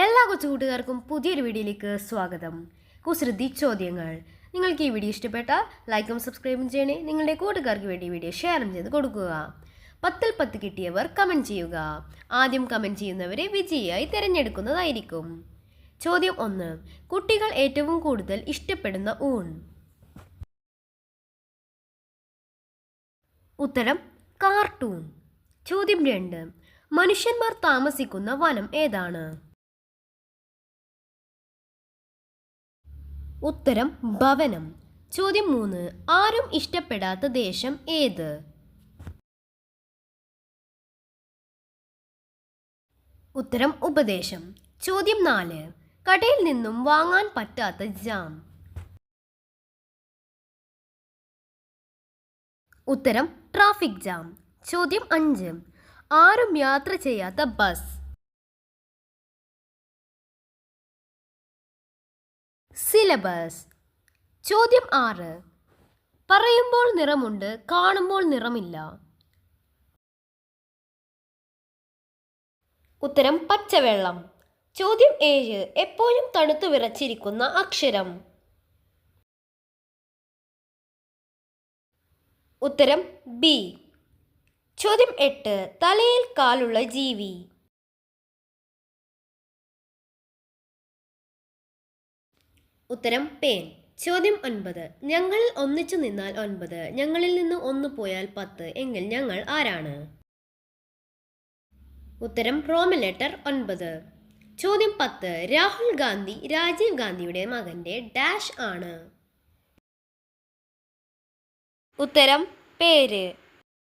എല്ലാ കൊച്ചു കൂട്ടുകാർക്കും പുതിയൊരു വീഡിയോയിലേക്ക് സ്വാഗതം. കുസൃതി ചോദ്യങ്ങൾ. നിങ്ങൾക്ക് ഈ വീഡിയോ ഇഷ്ടപ്പെട്ടാൽ ലൈക്കും സബ്സ്ക്രൈബും ചെയ്യണേ. നിങ്ങളുടെ കൂട്ടുകാർക്ക് വേണ്ടി വീഡിയോ ഷെയറും ചെയ്ത് കൊടുക്കുക. പത്തിൽ പത്ത് കിട്ടിയവർ കമന്റ് ചെയ്യുക. ആദ്യം കമന്റ് ചെയ്യുന്നവരെ വിജയിയായി തിരഞ്ഞെടുക്കുന്നതായിരിക്കും. ചോദ്യം ഒന്ന്. കുട്ടികൾ ഏറ്റവും കൂടുതൽ ഇഷ്ടപ്പെടുന്ന ഊൺ? ഉത്തരം കാർട്ടൂൺ ചോദ്യം രണ്ട്. മനുഷ്യന്മാർ താമസിക്കുന്ന വനം ഏതാണ്? ഉത്തരം ഭവനം. ചോദ്യം മൂന്ന്. ആരും ഇഷ്ടപ്പെടാത്ത ദേശം ഏത്? ഉത്തരം ഉപദേശം. ചോദ്യം നാല്. കടയിൽ നിന്നും വാങ്ങാൻ പറ്റാത്ത ജാം. ഉത്തരം ട്രാഫിക് ജാം. ചോദ്യം അഞ്ച്. ആരും യാത്ര ചെയ്യാത്ത ബസ്. സിലബസ് ചോദ്യം ആറ്. പറയുമ്പോൾ നിറമുണ്ട് കാണുമ്പോൾ നിറമില്ല. ഉത്തരം പച്ചവെള്ളം. ചോദ്യം ഏഴ്. എപ്പോഴും തണുത്തു വിറച്ചിരിക്കുന്ന അക്ഷരം. ഉത്തരം ബി. ചോദ്യം എട്ട്. തലയിൽ കാലുള്ള ജീവി. ഉത്തരം പേൻ ചോദ്യം ഒൻപത്. ഞങ്ങളിൽ ഒന്നിച്ചു നിന്നാൽ ഒൻപത്. ഞങ്ങളിൽ നിന്ന് ഒന്ന് പോയാൽ പത്ത്. എങ്കിൽ ഞങ്ങൾ ആരാണ്? ഉത്തരം റോമൻ ലെറ്റർ ഒൻപത്. ചോദ്യം പത്ത്. രാഹുൽ ഗാന്ധി രാജീവ് ഗാന്ധിയുടെ മകന്റെ ഡാഷ് ആണ്. ഉത്തരം പേര്.